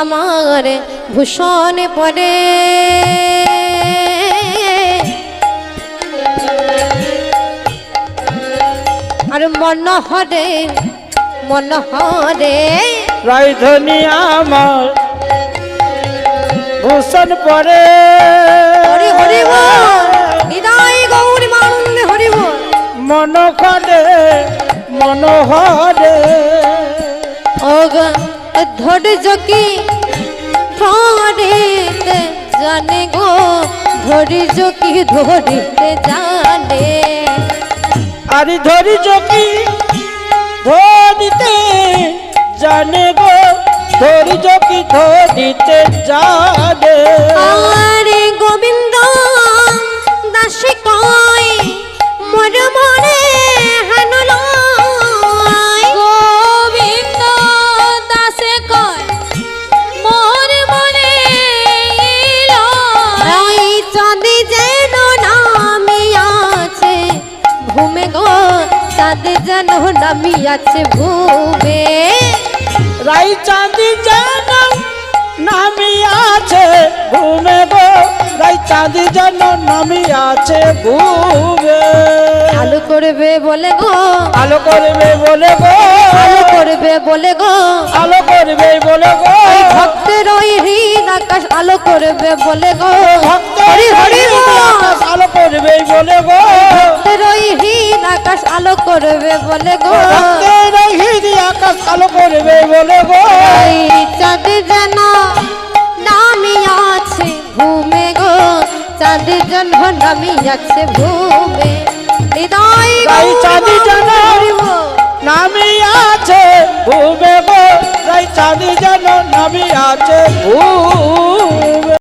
আমার ভূষণ পরে আর মন হরে মন হরে রাইধনি আমার ভূষণ পরে হরি হরি নিদাই গৌরী হরি মন খরে মনোহরে। ওগ ধৈর্য কি ধরিতে জানে গো ধৈর্য কি ধরিতে জানে। আরে ধরি চকি ধরিতে জানে গো, ধরি চকি ধরিতে চাঁদ যেন নামি আছে ভূমে। রাই চাঁদি যেন নামি আছে ঘুমে গো। রাই চাঁদি যেন নামি আছে ঘুমে আলো করবে বলে গো। আলো করবে বলে গো। আলো করবে বলে গো। আলো করবে বলে গো। ভক্তের ওই হৃদ আকাশ আলো করবে বলে গো। হরি হরি আকাশ আলো করবে বলে গো। ভক্তের ওই হৃদ আকাশ আলো করবে বলে গো। ভক্তের হৃদয় আকাশ আলো করবে বলে গো। ওই চাঁদ যেন নামি আছে ভূমে গো। চাঁদ যেন নামি আছে ভূমে। হৃদয় চাঁদি যেন নামি আছে ঘুমে রাই চাঁদ যেন নামি আছে ও